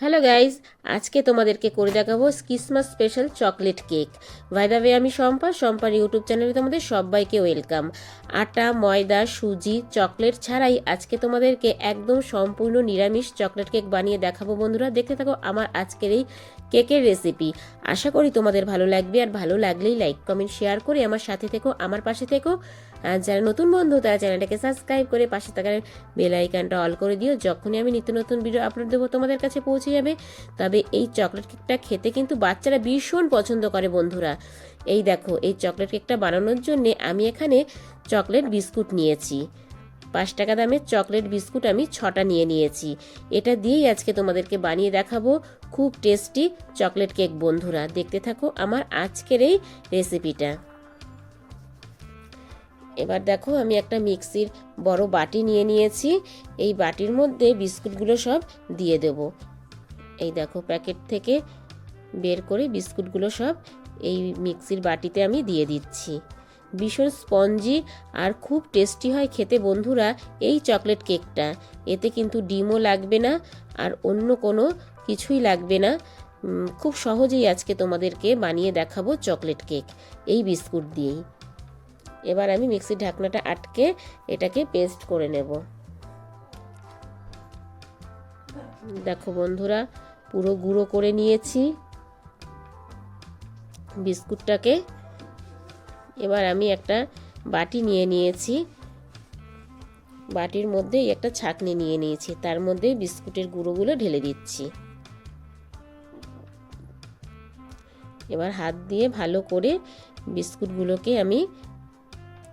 Hello guys আজকে তোমাদেরকে করে দেখাবো ক্রিসমাস স্পেশাল চকলেট কেক ভাইদাবে আমি শম্পা, শম্পার ইউটিউব চ্যানেলে তোমাদের সবাইকে ওয়েলকাম আটা, ময়দা, সুজি চকলেট ছাড়াই আজকে তোমাদেরকে একদম সম্পূর্ণ নিরামিষ চকলেট কেক বানিয়ে দেখাবো বন্ধুরা। দেখতে থাকো আমার আজকের এই কেকের রেসিপি আশা করি তোমাদের ভালো লাগবে আর ভালো লাগলেই লাইক কমেন্ট শেয়ার করে আমার সাথে থেকো, আমার পাশে থেকো। আর যারা নতুন বন্ধু, তারা চ্যানেলটাকে সাবস্ক্রাইব করে পাশে থাকার বেল আইকনটা অল করে দিও। যখনই আমি নিত্য নতুন ভিডিও আপলোড দেবো, তোমাদের কাছে পৌঁছে যাবে। তবে এই চকলেট কেকটা খেতে কিন্তু বাচ্চারা ভীষণ পছন্দ করে বন্ধুরা। এই দেখো, এই চকলেট কেকটা বানানোর জন্য আমি এখানে চকলেট বিস্কুট নিয়েছি। পাঁচ টাকা দামের চকলেট বিস্কুট আমি ছটা নিয়ে নিয়েছি। এটা দিয়েই আজকে তোমাদেরকে বানিয়ে দেখাবো খুব টেস্টি চকলেট কেক বন্ধুরা। দেখতে থাকো আমার আজকের এই রেসিপিটা এবার দেখো আমি একটা মিক্সির বড় বাটি নিয়ে নিয়েছি। এই বাটির মধ্যে বিস্কুটগুলো সব দিয়ে দেব। এই দেখো প্যাকেট থেকে বের করে বিস্কুটগুলো সব এই মিক্সির বাটিতে আমি দিয়ে দিচ্ছি। ভীষণ স্পঞ্জি আর খুব টেস্টি হয় খেতে বন্ধুরা এই চকলেট কেকটা। এতে কিন্তু ডিমও লাগবে না আর অন্য কোনো কিছুই লাগবে না। খুব সহজেই আজকে তোমাদেরকে বানিয়ে দেখাবো চকলেট কেক এই বিস্কুট দিয়েই। এবার আমি মিক্সির ঢাকনাটা আটকে এটাকে পেস্ট করে নেব। দেখো বন্ধুরা, পুরো গুঁড়ো করে নিয়েছি। বিস্কুটটাকে এবার আমি একটা বাটি নিয়ে নিয়েছি। বাটির মধ্যে একটা ছাকনি নিয়ে নিয়েছি, তার মধ্যে বিস্কুটের গুঁড়োগুলো ঢেলে দিচ্ছি। এবার হাত দিয়ে ভালো করে বিস্কুটগুলোকে আমি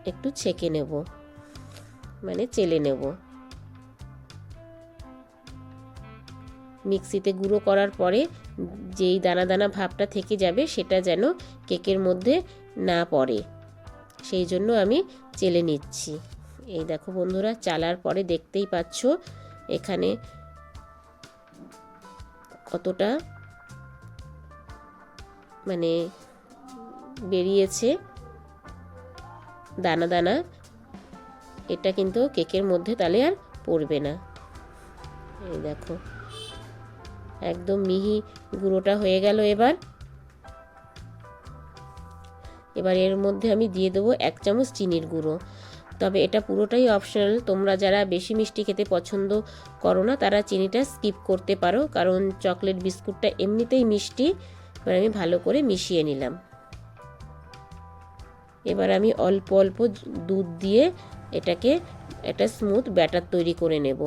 একটু ছেঁকে নেব। মানে চেলে নেব। মিক্সিতে গুঁড়ো করার পরে যেই দানা দানা ভাবটা থেকে যাবে সেটা যেন কেকের মধ্যে না পড়ে। সেই জন্য আমি চেলে নিচ্ছি। এই দেখো বন্ধুরা, চালার পরে দেখতেই পাচ্ছ এখানে কতটা মানে বেরিয়েছে। দানা দানা। এটা কিন্তু কেকের মধ্যে তাহলে আর পড়বে না। এই দেখো। একদম মিহি গুঁড়োটা হয়ে গেল এবার। এবার এর মধ্যে আমি দিয়ে দেবো এক চামচ চিনির গুঁড়ো। তবে এটা পুরোটাই অপশনাল তোমরা যারা বেশি মিষ্টি খেতে পছন্দ করো না, তারা চিনিটা স্কিপ করতে পারো। কারণ চকলেট বিস্কুটটা এমনিতেই মিষ্টি। এবার আমি ভালো করে মিশিয়ে নিলাম। এবার আমি অল্প অল্প দুধ দিয়ে এটাকে একটা স্মুথ ব্যাটার তৈরি করে নেব।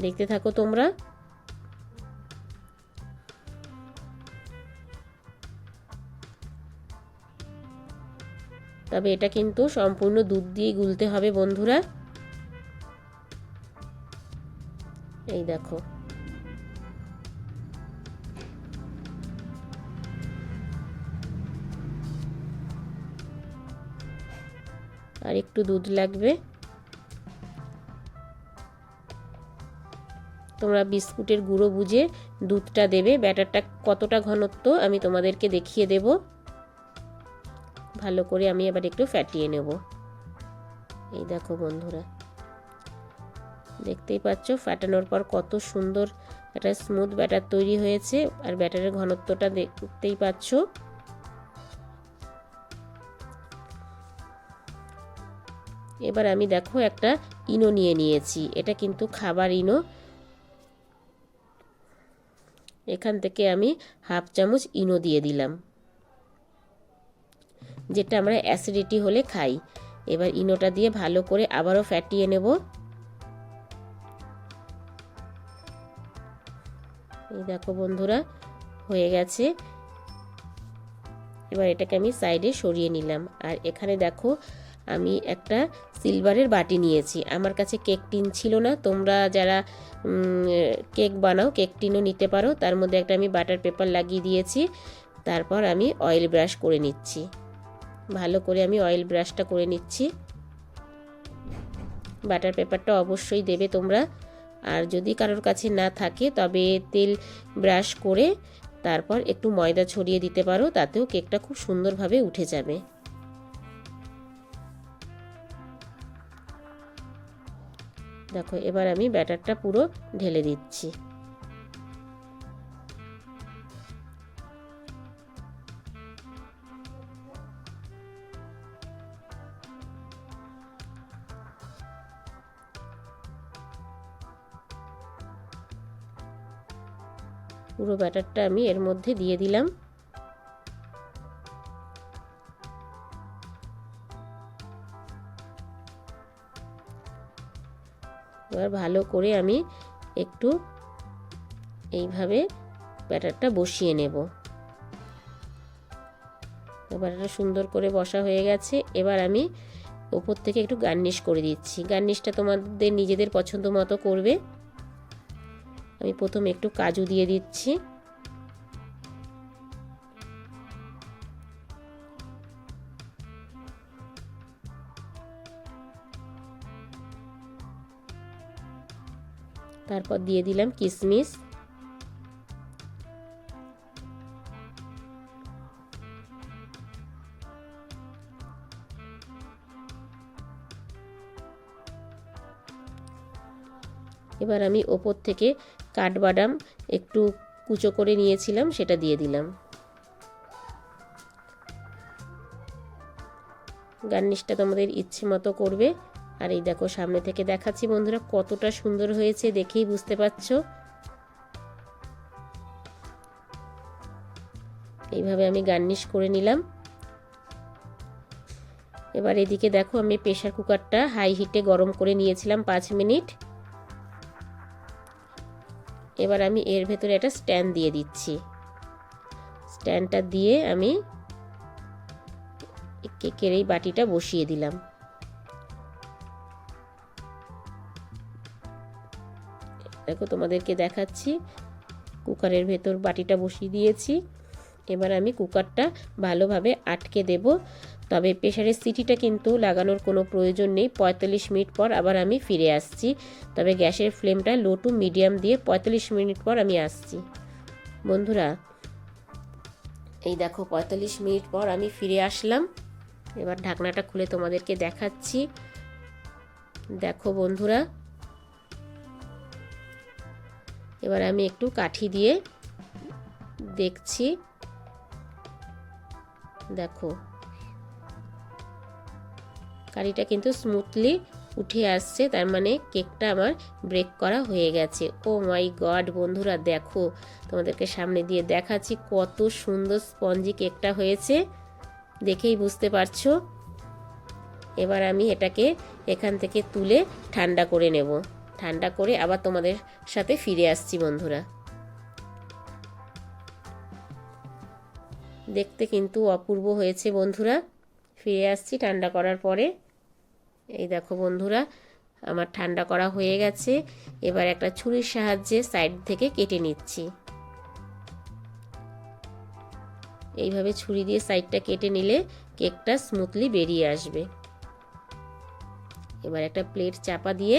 দেখতে থাকো তোমরা। তবে এটা কিন্তু সম্পূর্ণ দুধ দিয়ে গুলতে হবে বন্ধুরা। এই দেখো। আর একটু দুধ লাগবে। তোমরা বিস্কুটের গুঁড়ো বুঝে দুধটা দেবে। ব্যাটারটা কতটা ঘনত্ব আমি তোমাদেরকে দেখিয়ে দেব। ভালো করে আমি এবার একটু ফ্যাটিয়ে নেব। এই দেখো বন্ধুরা, দেখতেই পাচ্ছ ফাটানোর পর কত সুন্দর একটা স্মুথ ব্যাটার তৈরি হয়েছে। আর ব্যাটারের ঘনত্বটা দেখতেই পাচ্ছ। এবার আমি দেখো একটা ইনো নিয়ে নিয়েছি। এটা কিন্তু খাবার ইনো। এখান থেকে আমি হাফ চামচ ইনো দিয়ে দিলাম। যেটা আমরা অ্যাসিডিটি হলে খাই। এবার ইনোটা দিয়ে ভালো করে আবারও ফ্যাটিয়ে নেব। এই দেখো বন্ধুরা, হয়ে গেছে। এবার এটাকে আমি সাইডে সরিয়ে নিলাম। আর এখানে দেখো আমি একটা সিলভারের বাটি নিয়েছি। আমার কাছে কেক টিন ছিল না। তোমরা যারা কেক বানাও কেক টিনও নিতে পারো। তার মধ্যে একটা আমি বাটার পেপার লাগিয়ে দিয়েছি। তারপর আমি অয়েল ব্রাশ করে নিচ্ছি। ভালো করে আমি অয়েল ব্রাশটা করে নিচ্ছি। বাটার পেপারটা অবশ্যই দেবে তোমরা। আর যদি কারোর কাছে না থাকে, তবে তেল ব্রাশ করে তারপর একটু ময়দা ছড়িয়ে দিতে পারো। তাতেও কেকটা খুব সুন্দরভাবে উঠে যাবে। দেখো এবার আমি ব্যাটারটা পুরো ঢেলে দিচ্ছি। পুরো ব্যাটারটা আমি এর মধ্যে দিয়ে দিলাম। এবার ভালো করে আমি একটু এইভাবে ব্যাটারটা বসিয়ে নেব। ব্যাটারটা সুন্দর করে বসা হয়ে গেছে। এবার আমি ওপর থেকে একটু গার্নিশ করে দিচ্ছি। গার্নিশটা তোমাদের নিজেদের পছন্দ মতো করবে। আমি প্রথমে একটু কাজু দিয়ে দিচ্ছি। তারপর দিয়ে দিলাম কিশমিশ এবার আমি ওপর থেকে কাঠবাদাম একটু কুচো করে নিয়েছিলাম, সেটা দিয়ে দিলাম। গার্নিশটা তোমাদের ইচ্ছে মতো করবে। আর এই দেখো, সামনে থেকে দেখাচ্ছি বন্ধুরা কতটা সুন্দর হয়েছে, দেখেই বুঝতে পারছ? এইভাবে আমি গার্নিশ করে নিলাম। এবার এদিকে দেখো, আমি প্রেশার কুকারটা হাই হিটে গরম করে নিয়েছিলাম পাঁচ মিনিট। এবার আমি এর ভেতরে একটা স্ট্যান্ড দিয়ে দিচ্ছি। স্ট্যান্ডটা দিয়ে আমি কেকের এই বাটিটা বসিয়ে দিলাম। দেখো তোমাদেরকে দেখাচ্ছি। কুকারের ভেতর বাটিটা বসিয়ে দিয়েছি। এবার আমি কুকারটা ভালোভাবে আটকে দেব। তবে প্রেশারের সিটিটা কিন্তু লাগানোর কোনো প্রয়োজন নেই। পঁয়তাল্লিশ মিনিট পর আবার আমি ফিরে আসছি। তবে গ্যাসের ফ্লেমটা লো টু মিডিয়াম দিয়ে পঁয়তাল্লিশ মিনিট পর আমি আসছি। বন্ধুরা, এই দেখো পঁয়তাল্লিশ মিনিট পর আমি ফিরে আসলাম। এবার ঢাকনাটা খুলে তোমাদেরকে দেখাচ্ছি। দেখো বন্ধুরা এবার আমি একটু কাঠি দিয়ে দেখছি। দেখো। কারিটা কিন্তু স্মুথলি উঠে আসছে, তার মানে কেকটা আমার ব্রেক করা হয়ে গেছে। ও মাই গড বন্ধুরা দেখো, তোমাদেরকে সামনে দিয়ে দেখাচ্ছি কত সুন্দর স্পঞ্জি কেকটা হয়েছে। দেখেই বুঝতে পারছ? এবার আমি এটাকে এখান থেকে তুলে ঠান্ডা করে নেব। ঠান্ডা করে আবার তোমাদের সাথে ফিরে আসছি, বন্ধুরা। দেখতে কিন্তু অপূর্ব হয়েছে, বন্ধুরা। ফিরে আসছি ঠান্ডা করার পরে। এই দেখো, বন্ধুরা, আমার ঠান্ডা করা হয়ে গেছে। এবার একটা ছুরির সাহায্যে সাইড থেকে কেটে নিচ্ছি। এইভাবে ছুরি দিয়ে সাইডটা কেটে নিলে কেকটা স্মুথলি বেরিয়ে আসবে। এবার একটা প্লেট চাপা দিয়ে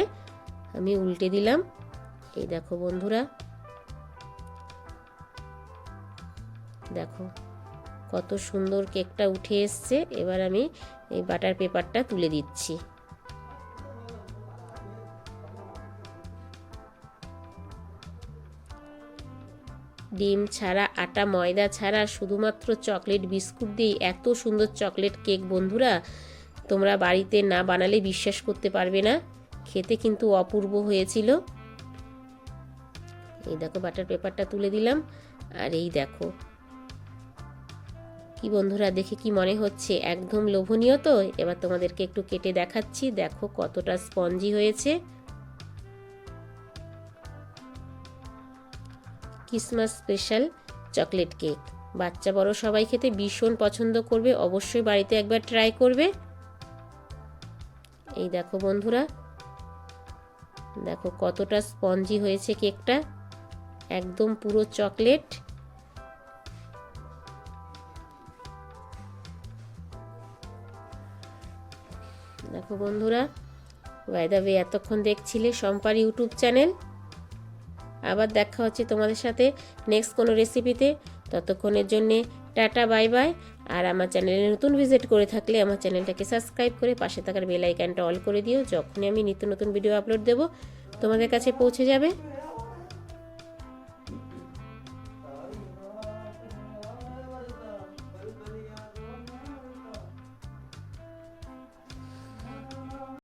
আমি উল্টে দিলাম। এই দেখো বন্ধুরা। দেখো, কত সুন্দর কেকটা উঠে এসছে। এবার আমি এই বাটার পেপারটা তুলে দিচ্ছি। ডিম ছাড়া, আটা, ময়দা ছাড়া শুধুমাত্র চকলেট বিস্কুট দিয়েই এত সুন্দর চকলেট কেক বন্ধুরা। তোমরা বাড়িতে না বানালে বিশ্বাস করতে পারবে না। খেতে কিন্তু অপূর্ব হয়েছিল। এই দেখো, বাটার পেপারটা তুলে দিলাম। আর এই দেখো, কি বন্ধুরা, দেখে কি মনে হচ্ছে? একদম লোভনীয় তো? এবার তোমাদেরকে একটু কেটে দেখাচ্ছি। দেখো কতটা স্পঞ্জি হয়েছে। Christmas special chocolate cake. বাচ্চা বড় সবাই খেতে ভীষণ পছন্দ করবে। অবশ্যই বাড়িতে একবার ট্রাই করবে। এই দেখো বন্ধুরা দেখো কতটা স্পঞ্জি হয়েছে কেকটা। একদম পুরো চকলেট। দেখো বন্ধুরা ওয়াইদাবে এতক্ষণ দেখছিলে সম্পার ইউটিউব চ্যানেল। আবার দেখা হচ্ছে তোমাদের সাথে নেক্সট কোনো রেসিপিতে ততক্ষণের জন্যে টাটা বাই বাই আর আমার চ্যানেলে নতুন ভিজিট করে থাকলে আমার চ্যানেলটাকে সাবস্ক্রাইব করে পাশে থাকার বেল আইকনটা অল করে দিও। যখনই আমি নিত্য নতুন ভিডিও আপলোড দেবো, তোমাদের কাছে পৌঁছে যাবে।